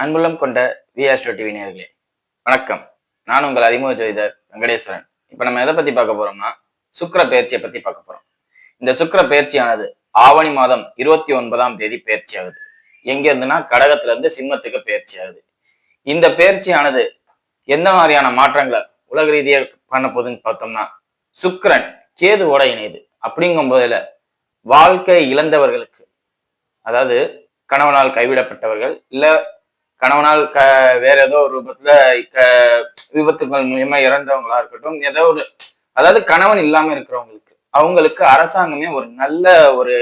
அன்புள்ளம் கொண்ட விஆஸ்டோ டிவி நேர்களே வணக்கம். நான் உங்கள் அறிமுக ஜோதிடர் வெங்கடேஸ்வரன். இப்ப நம்ம எதை பத்தி பார்க்க போறோம்னா சுக்கிர பயிற்சியை பத்தி பார்க்க போறோம். இந்த சுக்கிர பயிற்சியானது ஆவணி மாதம் இருபத்தி ஒன்பதாம் தேதி பயிற்சி ஆகுது. எங்க இருந்துன்னா கடகத்துல இருந்து சிம்மத்துக்கு பயிற்சி ஆகுது. இந்த பயிற்சியானது எந்த மாதிரியான மாற்றங்களை உலக ரீதியாக பண்ண போகுதுன்னு பார்த்தோம்னா சுக்கிரன் கேதுவோட இணையுது. அப்படிங்கும் போதில் வாழ்க்கை இழந்தவர்களுக்கு அதாவது கணவனால் கைவிடப்பட்டவர்கள் இல்ல கணவனால் க வேற ஏதோ ஒரு ரூபத்துல க விபத்துகள் மூலியமா இறந்தவங்களா இருக்கட்டும் ஏதோ ஒரு அதாவது கணவன் இல்லாம இருக்கிறவங்களுக்கு அவங்களுக்கு அரசாங்கமே ஒரு நல்ல ஒரு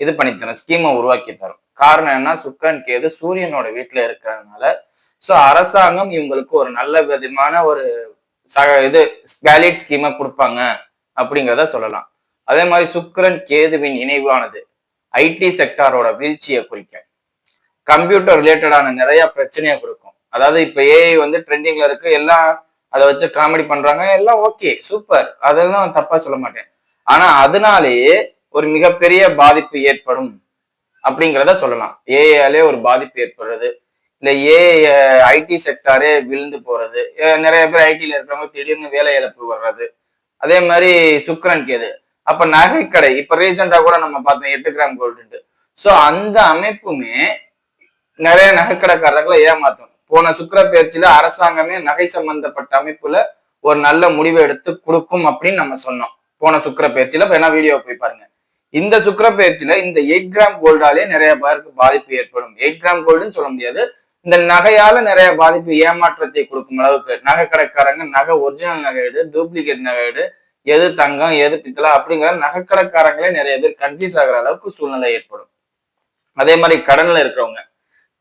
இது பண்ணி தரும் ஸ்கீமை உருவாக்கி தரும். காரணம் என்ன சுக்கன் கேது சூரியனோட வீட்டுல இருக்கிறதுனால சோ அரசாங்கம் இவங்களுக்கு ஒரு நல்ல விதமான ஒரு சக இது வேலிட் ஸ்கீமை கொடுப்பாங்க அப்படிங்கிறத சொல்லலாம். அதே மாதிரி சுக்கரன் கேதுவின் இணைவானது ஐடி செக்டாரோட வீழ்ச்சியை குறிக்கும் கம்ப்யூட்டர் ரிலேட்டடான நிறைய பிரச்சனையை கொடுக்கும். அதாவது இப்ப ஏஐ வந்து ட்ரெண்டிங்ல இருக்கு எல்லாம் அதை வச்சு காமெடி பண்றாங்க எல்லாம் ஓகே சூப்பர் அதெல்லாம் தப்பா சொல்ல மாட்டேன். ஆனா அதனாலேயே ஒரு மிகப்பெரிய பாதிப்பு ஏற்படும் அப்படிங்கிறத சொல்லலாம். ஏஐயாலே ஒரு பாதிப்பு ஏற்படுறது. இல்ல ஏஐ ஐடி செக்டாரே விழுந்து போறது. நிறைய பேர் ஐடியில இருக்கிறவங்க திடீர்னு வேலை இழப்பு வர்றது. அதே மாதிரி சுக்கரன் கேது. அப்ப நகைக்கடை இப்ப ரீசெண்டா கூட நம்ம பார்த்தோம் எட்டு கிராம் கோல்டு ஸோ அந்த அமைப்புமே நிறைய நகைக்கடைக்காரர்களை ஏமாத்தும் போன சுக்கர பயிற்சியில அரசாங்கமே நகை சம்பந்தப்பட்ட அமைப்புல ஒரு நல்ல முடிவை எடுத்து கொடுக்கும் அப்படின்னு நம்ம சொன்னோம். போன சுக்கர பயிற்சியில வேணா வீடியோ போய் பாருங்க. இந்த சுக்கர பயிற்சியில இந்த எயிட் கிராம் கோல்டாலே நிறைய பேருக்கு பாதிப்பு ஏற்படும். எயிட் கிராம் கோல்டுன்னு சொல்ல முடியாது. இந்த நகையால நிறைய பாதிப்பு ஏமாற்றத்தை கொடுக்கும் அளவுக்கு நகை கடைக்காரங்க நகை ஒரிஜினல் நகை எடு டூப்ளிகேட் நகை எடு எது தங்கம் எது பித்தளை அப்படிங்கிற நகைக்கடைக்காரங்களே நிறைய பேர் கன்ஃபியூஸ் ஆகுற அளவுக்கு சூழ்நிலை ஏற்படும். அதே மாதிரி கடன்ல இருக்கிறவங்க.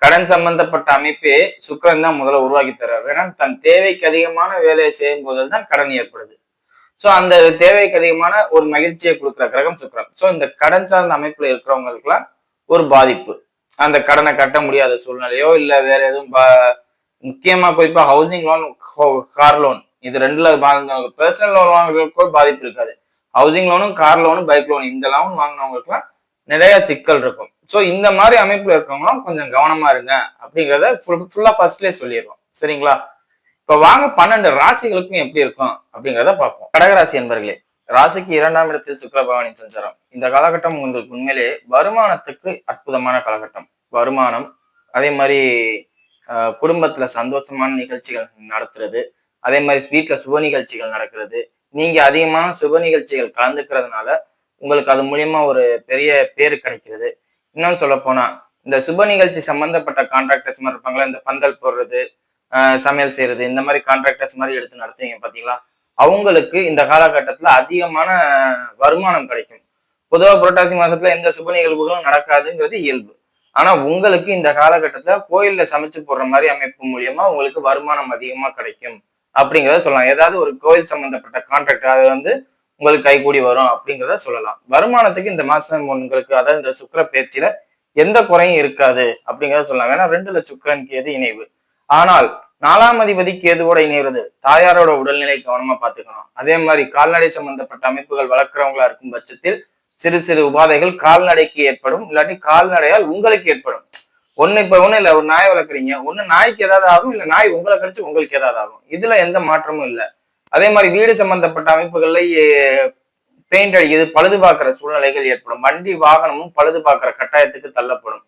கடன் சம்பந்தப்பட்ட அமைப்பே சுக்கரன் தான் முதல்ல உருவாக்கி தர்றாரு ஏன்னா தன் தேவைக்கு அதிகமான வேலையை செய்யும் போது தான் கடன் ஏற்படுது. ஸோ அந்த தேவைக்கு அதிகமான ஒரு மகிழ்ச்சியை கொடுக்குற கிரகம் சுக்கரன். ஸோ இந்த கடன் சார்ந்த அமைப்புல இருக்கிறவங்களுக்குலாம் ஒரு பாதிப்பு. அந்த கடனை கட்ட முடியாத சூழ்நிலையோ இல்லை வேற எதுவும் பா- முக்கியமா குறிப்பா ஹவுசிங் லோன் கார் லோன் இது ரெண்டுல வாழ்ந்தவங்க பர்சனல் லோன் வாங்குறவங்களுக்கு பாதிப்பு இருக்காது. ஹவுசிங் லோனும் கார் லோனும் பைக் லோன் இந்த லோன் வாங்கினவங்களுக்குலாம் நிறைய சிக்கல் இருக்கும். ஸோ இந்த மாதிரி அமைப்பில் இருக்கவங்களும் கொஞ்சம் கவனமா இருங்க அப்படிங்கிறத ஃபுல் ஃபுல்லா ஃபர்ஸ்ட்லேயே சொல்லிடுவோம் சரிங்களா? இப்போ வாங்க பன்னெண்டு ராசிகளுக்கும் எப்படி இருக்கும் அப்படிங்கிறத பார்ப்போம். கடகராசி என்பர்களே ராசிக்கு இரண்டாம் இடத்தில் சுக்கரபவானி சஞ்சாரம். இந்த காலகட்டம் உங்களுக்கு உண்மையிலே வருமானத்துக்கு அற்புதமான காலகட்டம். வருமானம் அதே மாதிரி குடும்பத்துல சந்தோஷமான நிகழ்ச்சிகள் நடத்துறது அதே மாதிரி வீட்டில் சுப நிகழ்ச்சிகள் நடக்கிறது. நீங்க அதிகமான சுப நிகழ்ச்சிகள் கலந்துக்கிறதுனால உங்களுக்கு அது மூலியமா ஒரு பெரிய பேர் கிடைக்கிறது. இன்னும் சொல்ல போனா இந்த சுப நிகழ்ச்சி சம்பந்தப்பட்ட கான்ட்ராக்டர்ஸ் மாதிரி இருப்பாங்களா இந்த பந்தல் போடுறது ஆஹ் சமையல் செய்யறது இந்த மாதிரி கான்ட்ராக்டர்ஸ் மாதிரி எடுத்து நடத்துவீங்க பாத்தீங்களா? அவங்களுக்கு இந்த காலகட்டத்துல அதிகமான வருமானம் கிடைக்கும். பொதுவாக புரட்டாசி மாசத்துல எந்த சுப நிகழ்வுகளும் நடக்காதுங்கிறது இயல்பு. ஆனா உங்களுக்கு இந்த காலகட்டத்துல கோயில்ல சமைச்சு போடுற மாதிரி அமைப்பு மூலியமா உங்களுக்கு வருமானம் அதிகமா கிடைக்கும். அப்படிங்கிறத சொல்லலாம். ஏதாவது ஒரு கோயில் சம்பந்தப்பட்ட கான்ட்ராக்ட் அது வந்து உங்களுக்கு கைகூடி வரும் அப்படிங்கிறத சொல்லலாம். வருமானத்துக்கு இந்த மாசம் உங்களுக்கு அதாவது இந்த சுக்கிர பயிற்சியில எந்த குறையும் இருக்காது அப்படிங்கிறத சொல்லலாம். ஏன்னா ரெண்டுல சுக்கரன் கேது இணைவு. ஆனால் நாலாம் அதிபதி கேதுவோட இணைவது தாயாரோட உடல்நிலை கவனமா பாத்துக்கணும் அதே மாதிரி கால்நடை சம்பந்தப்பட்ட அமைப்புகள் வளர்க்குறவங்களா இருக்கும் பட்சத்தில் சிறு சிறு உபாதைகள் கால்நடைக்கு ஏற்படும். இல்லாட்டி கால்நடையால் உங்களுக்கு ஏற்படும். ஒண்ணு இப்ப ஒண்ணு இல்ல ஒரு நாய் வளர்க்குறீங்க. ஒண்ணு நாய்க்கு ஏதாவது ஆகும் இல்ல நாய் உங்களை கழிச்சு உங்களுக்கு ஏதாவது ஆகும். இதுல எந்த மாற்றமும் இல்ல. அதே மாதிரி வீடு சம்பந்தப்பட்ட அமைப்புகள்ல பெயிண்ட் அடிக்கிறது பழுது பார்க்கிற சூழ்நிலைகள் ஏற்படும். வண்டி வாகனமும் பழுது பார்க்கிற கட்டாயத்துக்கு தள்ளப்படும்.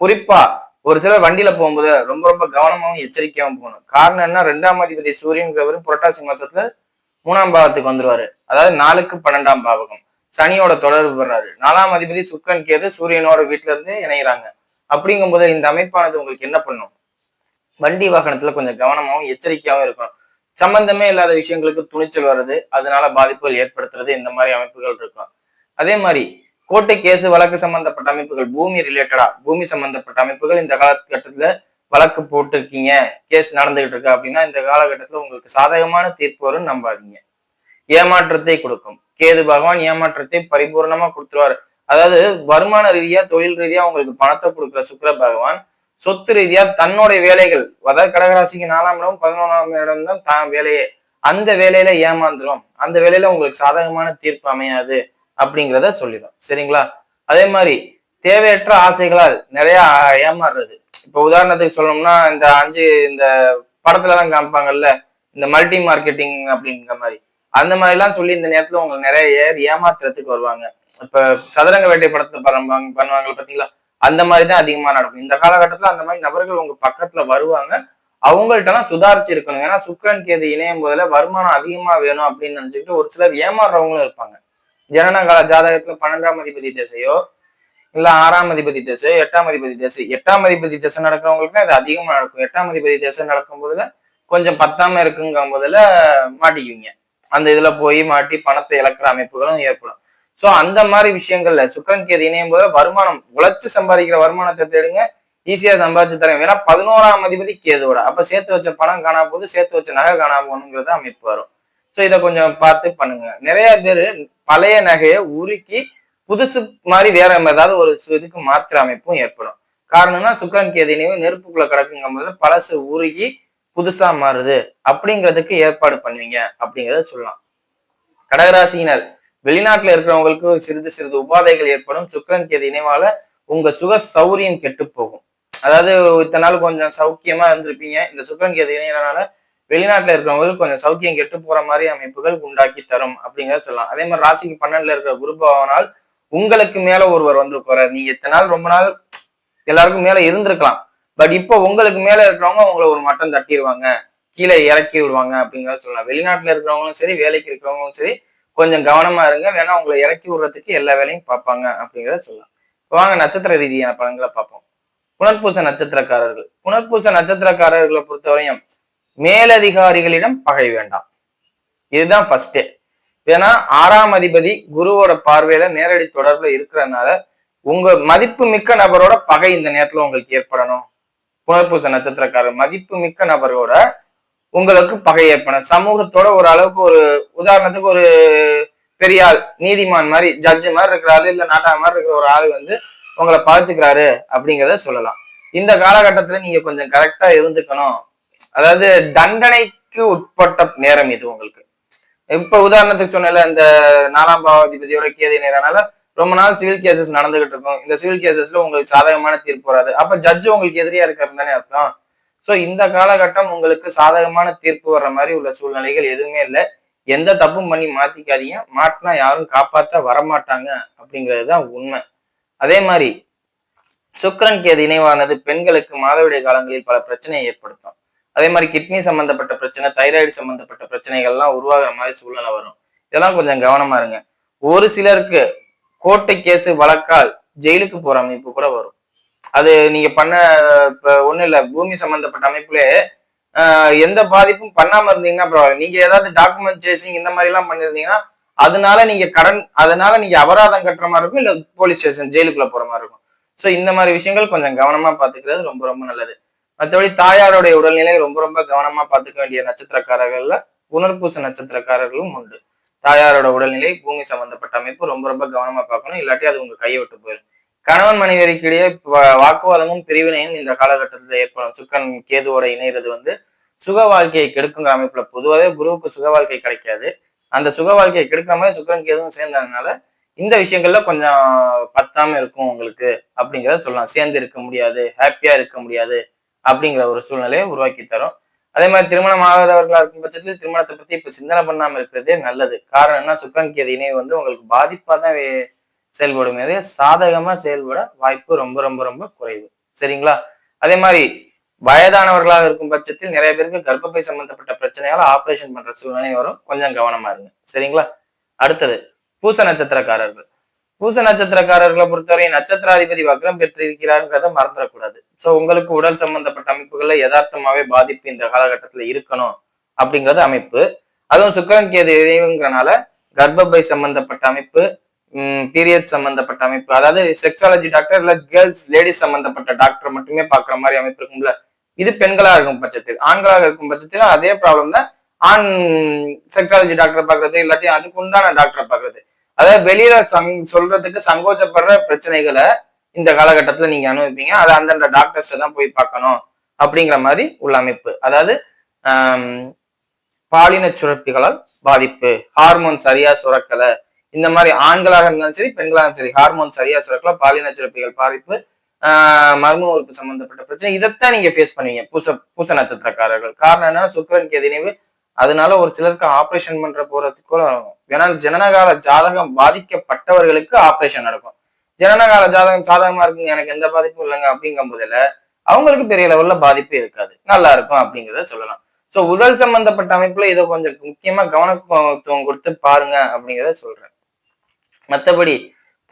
குறிப்பா ஒரு சிலர் வண்டியில போகும்போது ரொம்ப ரொம்ப கவனமாவும் எச்சரிக்கையாகவும் போகணும். காரணம் என்ன? ரெண்டாம் அதிபதி சூரியன்கிறவர் புரட்டாசி மாசத்துல மூணாம் பாவத்துக்கு வந்துருவாரு. அதாவது நாலுக்கு பன்னெண்டாம் பாவகம். சனியோட தொடர்பு பெறாரு நாலாம் அதிபதி சுக்கன் கேது சூரியனோட வீட்டுல இருந்து இணைகிறாங்க அப்படிங்கும்போது இந்த அமைப்பானது உங்களுக்கு என்ன பண்ணும்? வண்டி வாகனத்துல கொஞ்சம் கவனமாவும் எச்சரிக்கையாவும் இருக்கணும். சம்பந்தமே இல்லாத விஷயங்களுக்கு துணிச்சல் வர்றது அதனால பாதிப்புகள் ஏற்படுத்துறது இந்த மாதிரி அமைப்புகள் இருக்கும் அதே மாதிரி கோட்டை கேஸ் வழக்கு சம்பந்தப்பட்ட அமைப்புகள் பூமி ரிலேட்டடா பூமி சம்பந்தப்பட்ட அமைப்புகள் இந்த காலகட்டத்துல வழக்கு போட்டிருக்கீங்க கேஸ் நடந்துகிட்டு இருக்கு அப்படின்னா இந்த காலகட்டத்துல உங்களுக்கு சாதகமான தீர்ப்பு வரும் நம்பாதீங்க. ஏமாற்றத்தை கொடுக்கும். கேது பகவான் ஏமாற்றத்தை பரிபூர்ணமா கொடுத்துருவாரு. அதாவது வருமான ரீதியா தொழில் ரீதியா உங்களுக்கு பணத்தை கொடுக்குற சுக்கிர பகவான் சொத்து ரீதியா தன்னுடைய வேலைகள். அதாவது கடகராசிக்கு நாலாம் இடம் பதினொன்றாம் இடம் தான் தான் வேலையே. அந்த வேலையில ஏமாந்துரும். அந்த வேலையில உங்களுக்கு சாதகமான தீர்ப்பு அமையாது அப்படிங்கிறத சொல்லிடும். சரிங்களா? அதே மாதிரி தேவையற்ற ஆசைகளால் நிறைய ஏமாறுறது. இப்போ உதாரணத்துக்கு சொல்லணும்னா இந்த அஞ்சு இந்த படத்துல எல்லாம் காமிப்பாங்கல்ல இந்த மல்டி மார்க்கெட்டிங் அப்படிங்கிற மாதிரி. அந்த மாதிரி எல்லாம் சொல்லி இந்த நேரத்துல உங்களுக்கு நிறைய ஏமாத்துறதுக்கு வருவாங்க. இப்ப சதுரங்க வேட்டை படத்தை பண்ணுவாங்க பண்ணுவாங்க பாத்தீங்களா? அந்த மாதிரி தான் அதிகமா நடக்கும். இந்த காலகட்டத்துல அந்த மாதிரி நபர்கள் உங்க பக்கத்துல வருவாங்க. அவங்கள்ட்டலாம் சுதாரிச்சு இருக்கணும். ஏன்னா சுக்கரன் கேது இணையும் போதுல வருமானம் அதிகமா வேணும் அப்படின்னு நினைச்சுக்கிட்டு ஒரு சிலர் ஏமாறுறவங்களும் இருப்பாங்க. ஜனனகால ஜாதகத்துல பன்னெண்டாம் அதிபதி திசையோ இல்ல ஆறாம் அதிபதி திசை எட்டாம் அதிபதி திசை எட்டாம் அதிபதி திசை நடக்கிறவங்களுக்கு தான் இது அதிகமா நடக்கும். எட்டாம் அதிபதி திசை நடக்கும் போதுல கொஞ்சம் பத்தாம இருக்குங்கும் போதுல மாட்டிக்குவீங்க. அந்த இதுல போய் மாட்டி பணத்தை இழக்கிற அமைப்புகளும் ஏற்படும். சோ அந்த மாதிரி விஷயங்கள்ல சுக்கரன் கேது இணையும் போது வருமானம் உழைச்சு சம்பாதிக்கிற வருமானத்தை தேடுங்க. ஈஸியா சம்பாதிச்சு தரேன். ஏன்னா பதினோராம் அதிபதி கேதுவோட. அப்ப சேர்த்து வச்ச பணம் காணா போது சேர்த்து வச்ச நகை காணா போகணுங்கிறத அமைப்பு வரும். சோ இதை கொஞ்சம் பார்த்து பண்ணுங்க. நிறைய பேர் பழைய நகையை உருக்கி புதுசு மாதிரி வேற ஏதாவது ஒரு இதுக்கு மாத்திர அமைப்பும் ஏற்படும். காரணம்னா சுக்கரன் கேது இணைவு நெருப்புக்குள்ள கிடக்குங்கும் போது பழசு உருகி புதுசா மாறுது. அப்படிங்கிறதுக்கு ஏற்பாடு பண்ணுவீங்க அப்படிங்கிறத சொல்லலாம். கடகராசியினர் வெளிநாட்டுல இருக்கிறவங்களுக்கு சிறிது சிறிது உபாதைகள் ஏற்படும். சுக்கரன் கேது இணைவால உங்க சுக சௌரியம் கெட்டு போகும் அதாவது இத்தனை நாள் கொஞ்சம் சௌக்கியமா இருந்திருப்பீங்க. இந்த சுக்கரன் கேது இணையனால வெளிநாட்டுல இருக்கிறவங்களுக்கு கொஞ்சம் சௌக்கியம் கெட்டு போற மாதிரி அமைப்புகள் உண்டாக்கி தரும் அப்படிங்கறத சொல்லலாம். அதே மாதிரி ராசிக்கு பன்னெண்டுல இருக்கிற குரு பகவானால் உங்களுக்கு மேல ஒருவர் வந்து உட்காரார் நீங்க இத்தனை நாள் ரொம்ப நாள் எல்லாருக்கும் மேல இருந்திருக்கலாம். பட் இப்போ உங்களுக்கு மேல இருக்கிறவங்க உங்களை ஒரு மட்டம் தட்டிடுவாங்க கீழே இறக்கி விடுவாங்க அப்படிங்கறத சொல்லலாம். வெளிநாட்டுல இருக்கிறவங்களும் சரி வேலைக்கு இருக்கிறவங்களும் சரி கொஞ்சம் கவனமா இருங்க. வேணா உங்களை இறக்கி விடுறதுக்கு எல்லா வேலையும் பார்ப்பாங்க அப்படிங்கறத சொல்லலாம். வாங்க நட்சத்திர ரீதியான பலன்களை பார்ப்போம். புனர்பூச நட்சத்திரக்காரர்கள். புனர்பூச நட்சத்திரக்காரர்களை பொறுத்தவரையும் மேலதிகாரிகளிடம் பகை வேண்டாம். இதுதான் ஃபர்ஸ்டே ஏன்னா ஆறாம் அதிபதி குருவோட பார்வையில நேரடி தொடர்புல இருக்கிறதுனால உங்க மதிப்பு மிக்க நபரோட பகை இந்த நேரத்துல உங்களுக்கு ஏற்படணும். புனர்பூச நட்சத்திரக்காரர் மதிப்பு மிக்க நபரோட உங்களுக்கு பகை ஏற்படும் சமூகத்தோட ஒரு அளவுக்கு ஒரு உதாரணத்துக்கு ஒரு பெரிய ஆள் நீதிமான் மாதிரி ஜட்ஜு மாதிரி இருக்கிறாரு இல்ல நாட்டா மாதிரி இருக்கிற ஒரு ஆள் வந்து உங்களை பகைச்சுக்கிறாரு அப்படிங்கிறத சொல்லலாம். இந்த காலகட்டத்துல நீங்க கொஞ்சம் கரெக்டா இருந்துக்கணும். அதாவது தண்டனைக்கு உட்பட்ட நேரம் இது உங்களுக்கு. இப்ப உதாரணத்துக்கு சொன்னல இந்த நாலாம் பாவாதிபதியோட கேதை நேரனால ரொம்ப நாள் சிவில் கேசஸ் நடந்துகிட்டு இருக்கும். இந்த சிவில் கேசஸ்ல உங்களுக்கு சாதகமான தீர்ப்பு வராது. அப்ப ஜட்ஜ் உங்களுக்கு எதிரியா இருக்காருன்னு தானே அர்த்தம். சோ இந்த காலகட்டம் உங்களுக்கு சாதகமான தீர்ப்பு வர்ற மாதிரி உள்ள சூழ்நிலைகள் எதுவுமே இல்லை. எந்த தப்பும் பண்ணி மாத்திக்காதீங்க. மாட்டினா யாரும் காப்பாத்த வரமாட்டாங்க அப்படிங்கிறது தான் உண்மை. அதே மாதிரி சுக்கரன் கேது இணைவானது பெண்களுக்கு மாதவிடாய் காலங்களில் பல பிரச்சனையை ஏற்படுத்தும். அதே மாதிரி கிட்னி சம்பந்தப்பட்ட பிரச்சனை தைராய்டு சம்பந்தப்பட்ட பிரச்சனைகள்லாம் உருவாகிற மாதிரி சூழ்நிலை வரும். இதெல்லாம் கொஞ்சம் கவனமா இருங்க. ஒரு சிலருக்கு கோட்டை கேஸ் வழக்கால் ஜெயிலுக்கு போற அமைப்பு கூட வரும். அது நீங்க பண்ண ஒண்ணும் இல்ல பூமி சம்பந்தப்பட்ட அமைப்புல எந்த பாதிப்பும் பண்ணாம இருந்தீங்கன்னா பரவாயில்ல. நீங்க ஏதாவது டாக்குமெண்ட் சேசிங் இந்த மாதிரி எல்லாம் பண்ணிருந்தீங்கன்னா அதனால நீங்க கடன் அதனால நீங்க அபராதம் கட்டுற மாதிரி இருக்கும் இல்ல போலீஸ் ஸ்டேஷன் ஜெயிலுக்குள்ள போற மாதிரி இருக்கும். சோ இந்த மாதிரி விஷயங்கள் கொஞ்சம் கவனமா பாத்துக்கிறது ரொம்ப ரொம்ப நல்லது. மற்றபடி தாயாருடைய உடல்நிலை ரொம்ப ரொம்ப கவனமா பாத்துக்க வேண்டிய நட்சத்திரக்காரர்கள்ல புனர்பூச நட்சத்திரக்காரர்களும் உண்டு. தாயாரோட உடல்நிலை பூமி சம்பந்தப்பட்ட அமைப்பு ரொம்ப ரொம்ப கவனமா பார்க்கணும். இல்லாட்டி அது உங்க கையை விட்டு போயிடும் கணவன் மனைவியருக்கிடையே வா- வாக்குவாதமும் பிரிவினையும் இந்த காலகட்டத்தில் ஏற்படும். சுக்கன் கேதுவோட இணைகிறது வந்து சுக வாழ்க்கையை கெடுக்குங்கிற அமைப்புல பொதுவாகவே குருவுக்கு சுக வாழ்க்கை கிடைக்காது. அந்த சுக வாழ்க்கையை கெடுக்கிற மாதிரி சுக்கரன் கேதுவும் சேர்ந்ததுனால இந்த விஷயங்கள்ல கொஞ்சம் பத்தாம இருக்கும் உங்களுக்கு அப்படிங்கிறத சொல்லலாம். சேர்ந்து இருக்க முடியாது ஹாப்பியா இருக்க முடியாது அப்படிங்கிற ஒரு சூழ்நிலையை உருவாக்கி தரும். அதே மாதிரி திருமணம் ஆகாதவர்களா இருக்கும் பட்சத்தில் திருமணத்தை பத்தி இப்ப சிந்தனை பண்ணாம இருக்கிறதே நல்லது. காரணம் என்ன? சுக்கரன் கேது இணைவு வந்து உங்களுக்கு பாதிப்பா தான் செயல்படும். இதே சாதகமா செயல்பட வாய்ப்பு ரொம்ப ரொம்ப ரொம்ப குறைவு. சரிங்களா? அதே மாதிரி வயதானவர்களாக இருக்கும் பட்சத்தில் நிறைய பேருக்கு கர்ப்பப்பை சம்பந்தப்பட்ட பிரச்சனையால ஆபரேஷன் பண்ற சூழ்நிலை வரும். கொஞ்சம் கவனமா இருங்க. சரிங்களா? அடுத்தது பூச நட்சத்திரக்காரர்கள். பூச நட்சத்திரக்காரர்களை பொறுத்தவரை நட்சத்திராதிபதி வக்ரம் பெற்றிருக்கிறாருங்கிறத மறந்துடக்கூடாது. சோ உங்களுக்கு உடல் சம்பந்தப்பட்ட அமைப்புகள்ல யதார்த்தமாவே பாதிப்பு இந்த காலகட்டத்துல இருக்கணும் அப்படிங்கறது அமைப்பு. அதுவும் சுக்கரன் கேது இணைவுங்கிறனால கர்ப்பப்பை சம்பந்தப்பட்ட அமைப்பு பீரியட் சம்பந்தப்பட்ட அமைப்பு. அதாவது செக்ஸாலஜி டாக்டர் இல்ல கேர்ள்ஸ் லேடிஸ் சம்பந்தப்பட்ட டாக்டர் மட்டுமே பாக்குற மாதிரி அமைப்பு இருக்கும்ல. இது பெண்களா இருக்கும் பட்சத்தில். ஆண்களாக இருக்கும் பட்சத்தில் அதே ப்ராப்ளம் தான் ஆண் செக்ஸாலஜி டாக்டர் பாக்குறது இல்லாட்டி அதுக்கு உண்டான டாக்டரை பாக்குறது அதாவது வெளியில சொல்றதுக்கு சங்கோச்சப்படுற பிரச்சனைகளை இந்த காலகட்டத்துல நீங்க அனுபவிப்பீங்க. அதை அந்தந்த டாக்டர்ஸ்ட தான் போய் பார்க்கணும் அப்படிங்கிற மாதிரி உள்ள அமைப்பு. அதாவது பாலின சுரப்பிகளால் பாதிப்பு ஹார்மோன் சரியா சுரக்கல இந்த மாதிரி ஆண்களாக இருந்தாலும் சரி பெண்களாக இருந்தாலும் சரி ஹார்மோன் சரியா சுரக்கல பாலின சுரப்பிகள் பாதிப்பு ஆஹ் மர்ம உறுப்பு சம்பந்தப்பட்ட பிரச்சனை இதைத்தான் நீங்க ஃபேஸ் பண்ணுவீங்க பூச பூச நட்சத்திரக்காரர்கள். காரணம் என்ன சுக்கரன் கேதினிவு அதனால ஒரு சிலருக்கு ஆபரேஷன் பண்ற போறதுக்கு ஏன்னா ஜனனகால ஜாதகம் பாதிக்கப்பட்டவர்களுக்கு ஆபரேஷன் நடக்கும். ஜனனகால ஜாதகம் சாதகமா இருக்குங்க எனக்கு எந்த பாதிப்பும் இல்லைங்க அப்படிங்கும் போதில் அவங்களுக்கு பெரிய லெவல்ல பாதிப்பு இருக்காது. நல்லா இருக்கும் அப்படிங்கிறத சொல்லலாம். சோ உடல் சம்பந்தப்பட்ட அமைப்புல இதை கொஞ்சம் முக்கியமா கவனத்துவம் கொடுத்து பாருங்க அப்படிங்கிறத சொல்றேன். மத்தபடி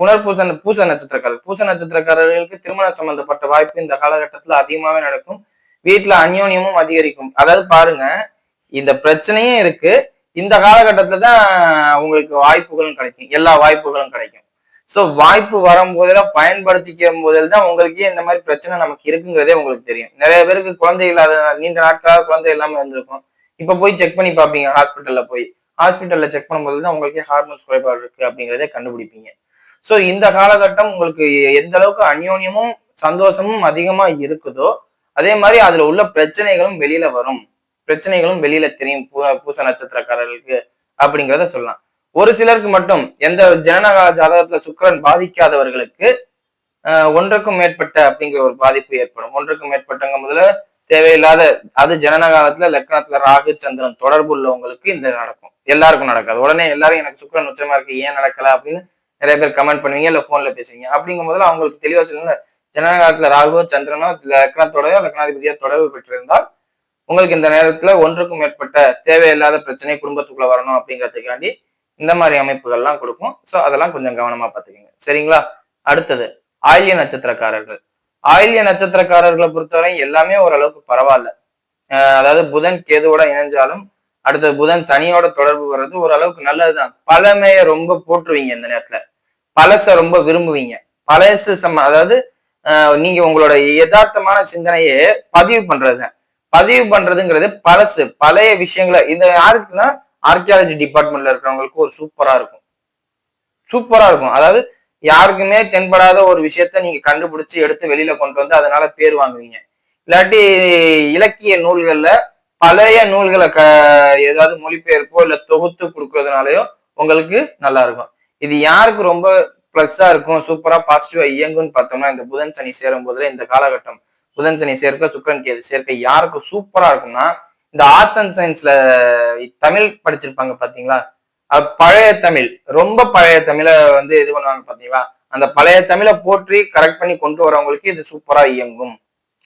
புனர்பூச பூச நட்சத்திரக்காரர். பூச நட்சத்திரக்காரர்களுக்கு திருமணம் சம்பந்தப்பட்ட வாய்ப்பு இந்த காலகட்டத்துல அதிகமாவே நடக்கும். வீட்டுல அந்யோன்யமும் அதிகரிக்கும். அதாவது பாருங்க இந்த பிரச்சனையும் இருக்கு. இந்த காலகட்டத்துல தான் உங்களுக்கு வாய்ப்புகளும் கிடைக்கும். எல்லா வாய்ப்புகளும் கிடைக்கும். சோ வாய்ப்பு வரும்போதெல்லாம் பயன்படுத்திக்கும் போதில் தான் உங்களுக்கே இந்த மாதிரி பிரச்சனை நமக்கு இருக்குங்கிறதே உங்களுக்கு தெரியும். நிறைய பேருக்கு குழந்தை இல்லாத நீண்ட நாட்களாக குழந்தை இல்லாம இருந்திருக்கும். இப்ப போய் செக் பண்ணி பார்ப்பீங்க ஹாஸ்பிட்டல்ல போய். ஹாஸ்பிட்டலில் செக் பண்ணும்போது தான் உங்களுக்கே ஹார்மோன்ஸ் குறைபாடு இருக்கு அப்படிங்கிறதே கண்டுபிடிப்பீங்க. சோ இந்த காலகட்டம் உங்களுக்கு எந்த அளவுக்கு அந்யோன்யமும் சந்தோஷமும் அதிகமா இருக்குதோ அதே மாதிரி அதுல உள்ள பிரச்சனைகளும் வெளியில வரும். பிரச்சனைகளும் வெளியில தெரியும். பூ- பூச நட்சத்திரக்காரர்களுக்கு அப்படிங்கிறத சொல்லலாம். ஒரு சிலருக்கு மட்டும் எந்த ஜனனகால ஜாதகத்துல சுக்கிரன் பாதிக்காதவர்களுக்கு ஆஹ், ஒன்றுக்கும் மேற்பட்ட அப்படிங்கிற ஒரு பாதிப்பு ஏற்படும். ஒன்றுக்கும் மேற்பட்டங்க முதல்ல தேவையில்லாத அது ஜனன காலத்துல லக்னத்துல ராகு சந்திரன் தொடர்பு உள்ளவங்களுக்கு இந்த நடக்கும். எல்லாருக்கும் நடக்காது. உடனே எல்லாரும் எனக்கு சுக்கரன் உச்சமா இருக்கு ஏன் நடக்கல அப்படின்னு நிறைய பேர் கமெண்ட் பண்ணுவீங்க இல்ல போன்ல பேசுவீங்க. அப்படிங்கும் போதுல அவங்களுக்கு தெளிவா சொல்லுங்க. ஜனன காலத்துல ராகுவோ சந்திரனோ லக்னத்தோடயோ லக்னாதிபதியோ தொடர்பு பெற்றிருந்தால் உங்களுக்கு இந்த நேரத்துல ஒன்றுக்கும் மேற்பட்ட தேவையில்லாத பிரச்சனை குடும்பத்துக்குள்ள வரணும் அப்படிங்கிறதுக்காண்டி இந்த மாதிரி அமைப்புகள்லாம் கொடுக்கும். ஸோ அதெல்லாம் கொஞ்சம் கவனமா பாத்துக்கோங்க சரிங்களா? அடுத்தது ஆயில்ய நட்சத்திரக்காரர்கள். ஆயில்ய நட்சத்திரக்காரர்களை பொறுத்தவரை எல்லாமே ஓரளவுக்கு பரவாயில்ல. அதாவது புதன் கேதுவோட இணைஞ்சாலும் அடுத்தது புதன் சனியோட தொடர்பு வர்றது ஓரளவுக்கு நல்லதுதான். பழமைய ரொம்ப போட்டுருவீங்க இந்த நேரத்துல. பழச ரொம்ப விரும்புவீங்க. பழசு சம்ம அதாவது நீங்க உங்களோட யதார்த்தமான சிந்தனையே பதிவு பண்றதுதான் பதிவு பண்றதுங்கிறது பழசு. பழைய விஷயங்களை இந்த யாருக்குன்னா ஆர்கியாலஜி டிபார்ட்மெண்ட்ல இருக்கிறவங்களுக்கு ஒரு சூப்பரா இருக்கும். சூப்பரா இருக்கும். அதாவது யாருக்குமே தென்படாத ஒரு விஷயத்த நீங்க கண்டுபிடிச்சு எடுத்து வெளியில கொண்டு வந்து அதனால பேர் வாங்குவீங்க. இல்லாட்டி இலக்கிய நூல்கள்ல பழைய நூல்களை க ஏதாவது மொழிபெயர்ப்போ இல்ல தொகுத்து கொடுக்கறதுனாலயோ உங்களுக்கு நல்லா இருக்கும். இது யாருக்கு ரொம்ப பிளஸ்ஸா இருக்கும் சூப்பரா பாசிட்டிவா இயங்கும்னு பார்த்தோம்னா இந்த புதன் சனி சேரும் போதுல இந்த காலகட்டம் புதன் சனி சேர்க்க சுக்கரன் கேது சேர்க்க யாருக்கு சூப்பரா இருக்கும்னா இந்த ஆர்ட்ஸ் அண்ட் சயின்ஸ்ல தமிழ் படிச்சிருப்பாங்க பாத்தீங்களா? பழைய தமிழ் ரொம்ப பழைய தமிழை வந்து இது பண்ணுவாங்க பாத்தீங்களா? அந்த பழைய தமிழை போற்றி கரெக்ட் பண்ணி கொண்டு வரவங்களுக்கு இது சூப்பரா இயங்கும்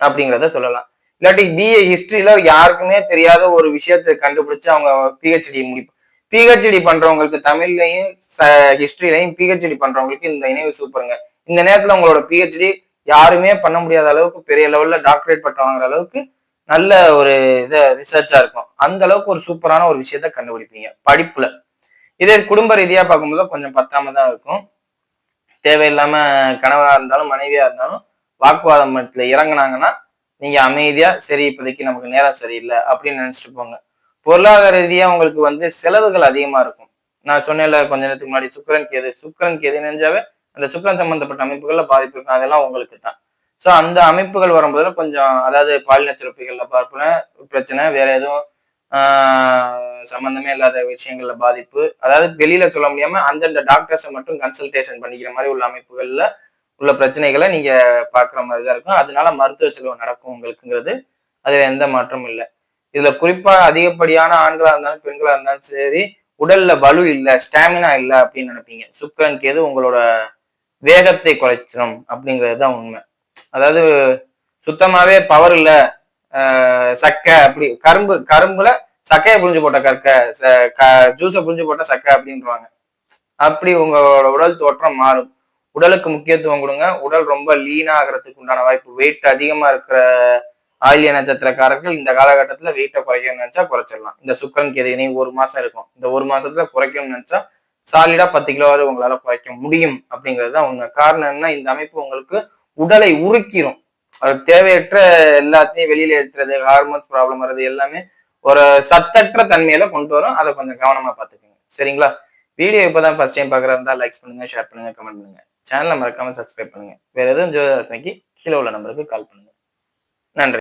அப்படிங்கிறத சொல்லலாம். இல்லாட்டி பிஏ ஹிஸ்டரியில யாருக்குமே தெரியாத ஒரு விஷயத்தை கண்டுபிடிச்சு அவங்க பிஹெச்டி முடிப்பு பிஹெச்டி பண்றவங்களுக்கு தமிழ்லையும் ஹிஸ்டரியிலையும் பிஹெச்டி பண்றவங்களுக்கு இந்த இணைவு சூப்பருங்க. இந்த நேரத்துல உங்களோட பிஹெச்டி யாருமே பண்ண முடியாத அளவுக்கு பெரிய லெவல்ல டாக்டரேட் பட்டம் வாங்குற அளவுக்கு நல்ல ஒரு இதை ரிசர்ச்சா இருக்கும். அந்த அளவுக்கு ஒரு சூப்பரான ஒரு விஷயத்த கண்டுபிடிப்பீங்க. படிப்புல. இதே குடும்ப ரீதியா பார்க்கும்போது கொஞ்சம் பத்தாம தான் இருக்கும். தேவையில்லாம கணவரா இருந்தாலும் மனைவியா இருந்தாலும் வாக்குவாதம் மட்டத்துல இறங்குனாங்கன்னா நீங்க அமைதியா சரி இப்போதைக்கு நமக்கு நேரம் சரியில்லை அப்படின்னு நினைச்சிட்டு போங்க. பொருளாதார ரீதியா உங்களுக்கு வந்து செலவுகள் அதிகமா இருக்கும். நான் சொன்னேன்ல கொஞ்ச நேரத்துக்கு முன்னாடி சுக்கரன் கேது. சுக்கரன் கேது நினைஞ்சாவே அந்த சுக்கரன் சம்பந்தப்பட்ட அமைப்புகள்ல பாதிப்பு இருக்கும். அதெல்லாம் உங்களுக்கு தான். ஸோ அந்த அமைப்புகள் வரும்போதுல கொஞ்சம் அதாவது பாலின சுரப்பிகள்ல பார்ப்பன பிரச்சனை வேற எதுவும் சம்மந்தமே இல்லாத விஷயங்கள்ல பாதிப்பு. அதாவது வெளியில சொல்ல முடியாம அந்தந்த டாக்டர்ஸை மட்டும் கன்சல்டேஷன் பண்ணிக்கிற மாதிரி உள்ள அமைப்புகள்ல உள்ள பிரச்சனைகளை நீங்க பாக்குற மாதிரி தான் இருக்கும். அதனால மருத்துவ செலவு நடக்கும் உங்களுக்குங்கிறது. அதுல எந்த மாற்றமும் இல்லை. இதுல குறிப்பா அதிகப்படியான ஆண்களா இருந்தாலும் பெண்களா இருந்தாலும் சரி உடல்ல வலு இல்லை ஸ்டாமினா இல்லை அப்படின்னு நினைப்பீங்க. சுக்கரன் கேது உங்களோட வேகத்தை குறைச்சிடும் அப்படிங்கிறது தான் உண்மை. அதாவது சுத்தமாவே பவர் இல்லை சக்கை அப்படி கரும்பு கரும்புல சக்கையை புரிஞ்சு போட்ட கற்கை ஜூஸை புரிஞ்சு போட்ட சக்கை அப்படின்றாங்க அப்படி உங்களோட உடல் தோற்றம் மாறும். உடலுக்கு முக்கியத்துவம் கொடுங்க. உடல் ரொம்ப லீனா ஆகிறதுக்கு உண்டான வாய்ப்பு வெயிட் அதிகமா இருக்கிற ஆயிலிய நட்சத்திரக்காரர்கள் இந்த காலகட்டத்துல வெயிட்டை குறைக்கணும்னு நினைச்சா குறைச்சிடலாம். இந்த சுக்கரன் கேது இனி ஒரு மாசம் இருக்கும். இந்த ஒரு மாசத்துல குறைக்கணும்னு நினைச்சா சாலிடா பத்து கிலோவாவது உங்களால குறைக்க முடியும் அப்படிங்கிறது தான் உங்க காரணம் என்ன? இந்த அமைப்பு உங்களுக்கு உடலை உருக்கிரும். அது தேவையற்ற எல்லாத்தையும் வெளியில எடுத்துறது ஹார்மோன்ஸ் ப்ராப்ளம் வர்றது எல்லாமே ஒரு சத்தற்ற தன்மையில கொண்டு வரும். அதை கொஞ்சம் கவனமா பாத்துக்கோங்க சரிங்களா? வீடியோ இப்பதான் ஃபர்ஸ்ட் டைம் பாக்குறதா இருந்தா லைக்ஸ் பண்ணுங்க ஷேர் பண்ணுங்க கமெண்ட் பண்ணுங்க. சேனலை மறக்காம சப்ஸ்கிரைப் பண்ணுங்க. வேற எதுவும் ஜோதிடத்துக்கு கீழே உள்ள நம்பருக்கு கால் பண்ணுங்க. நன்றி.